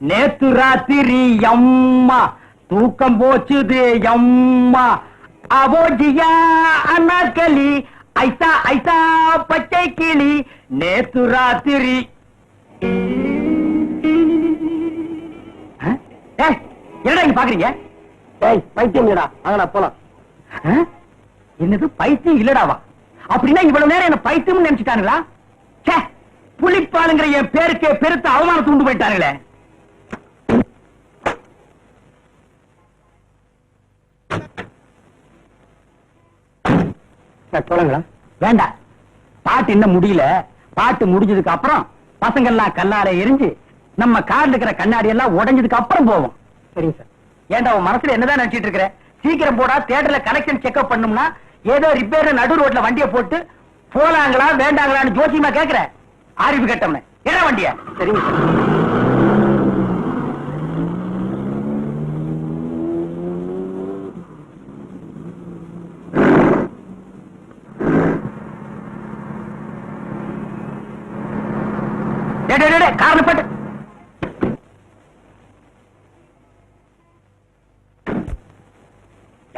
நேத்து ராத்திரி அம்மா தூக்கம் போச்சுது அம்மா. அவோஜியா அண்ணாக்களி ஐசா ஐசா பச்சை கிளி நேத்து ராத்திரி. என்னடா இங்க பாக்குறீங்க? ஏய் பைத்தியம் இல்லடா. அங்க நான் போலாம்? என்னது பைத்தியம் இல்லடாவா? அப்படின்னா இவ்வளவு நேரம் என்ன பைத்தியம் நினைச்சிட்டாங்களா ச்சே புலிப்பாலுங்கிற என் பேருக்கே பெருத்த அவமானத்தை உண்டு போயிட்டாங்களே சொல்லுங்களா வேண்டாம். பாட்டு இன்னும் முடியல. பாட்டு முடிஞ்சதுக்கு அப்புறம் பசங்க எல்லாம் கல்லால எரிஞ்சு நம்ம கார்ல இருக்கிற கண்ணாடி எல்லாம் உடைஞ்சதுக்கு அப்புறம் போவோம். சரிங்க சார். ஏன்டா உன் மனசுல என்னதான் நினைச்சிட்டு இருக்கிற? சீக்கிரம் போடா தியேட்டர்ல கலெக்ஷன் செக்அப் பண்ணோம்னா ஏதோ ரிப்பேர்ல நடு ரோட்ல வண்டியை போட்டு போலாங்களா வேண்டாங்களான்னு ஜோசியமா கேக்குற. அறிவு கட்டவன. என்ன வண்டியா? சரிங்க சார். டேய்,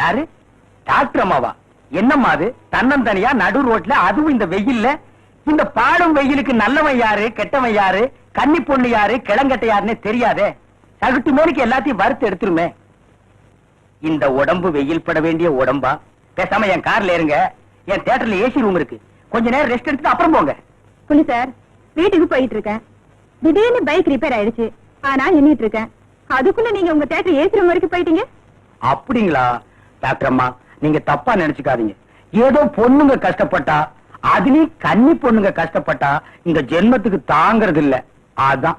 யாரு? டாக்டர் அம்மாவா? என்னம்மா அது? தன்னந்தனியா நடு ரோட்ல அதுவும் இந்த வெயில்ல? இந்த பாடும் வெயிலுக்கு நல்லவன் யாரு கெட்டவன் யாரு கன்னி பொண்ணு யாரு கிளங்கட்ட யாருன்னு தெரியாதே. சகுட்டு மேலுக்கு எல்லாத்தையும் வறுத்து எடுத்துருமே. இந்த உடம்பு வெயில் பட வேண்டிய உடம்பா? பேசாம என் கார்ல இருங்க என் தியேட்டர்ல ஏசி ரூம் இருக்கு. கொஞ்ச நேரம் ரெஸ்ட் எடுத்துட்டு அப்புறம் போங்க. புனி சார் வீட்டுக்கு போயிட்டு இருக்கேன். திடீர்னு பைக் ரிப்பேர் ஆயிடுச்சு. ஆனா எண்ணிட்டு இருக்கேன். அதுக்குள்ள நீங்க உங்க தேட்டர் ஏசி ரூம் வரைக்கும் போயிட்டீங்க? அப்படிங்களா? டாக்டர் அம்மா நீங்க தப்பா நினைச்சுக்காதீங்க. ஏதோ பொண்ணுங்க கஷ்டப்பட்டா அதுலயும் கன்னி பொண்ணுங்க கஷ்டப்பட்டா இந்த ஜென்மத்துக்கு தாங்கறது இல்ல அதான்.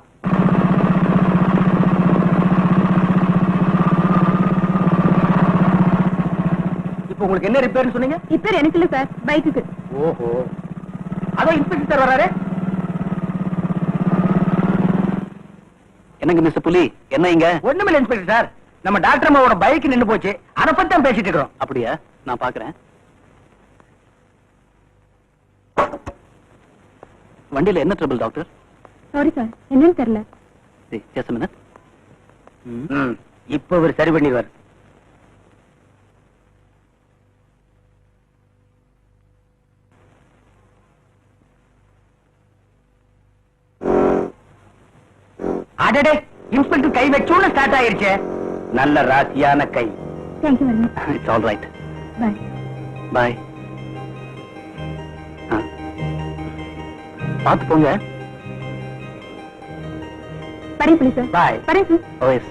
இப்ப உங்களுக்கு என்ன ரிப்பேர்னு சொன்னீங்க? ரிப்பேர் எனக்கு இல்ல சார் பைக்குக்கு ஓஹோ. அதான் இன்ஸ்பெக்டர் வராரு என்னங்க மிஸ் புலி? என்ன இங்க? ஒண்ணுமில்ல இன்ஸ்பெக்டர் சார். நம்ம டாக்டர் அம்மாவோட பைக் நின்னு போச்சு. அதை பத்தி தான் பேசிட்டு இருக்கிறோம். அப்படியா? நான் பாக்குறேன். வண்டியில என்ன ட்ரபிள் டாக்டர் சாரி சார் என்னன்னு தெரியல. ஜஸ்ட் மினிட் இப்ப இவர் சரி பண்ணிடுவார். அடடே இன்ஸ்பெக்டர் கை வச்சோன்னு ஸ்டார்ட் ஆயிருச்சே. நல்ல ராசியான கை. Thank you very much it's all right bye bye பார்த்து போங்க. வரேன் புள்ளி சார் பாய் வரேன் சார் ஓஎஸ்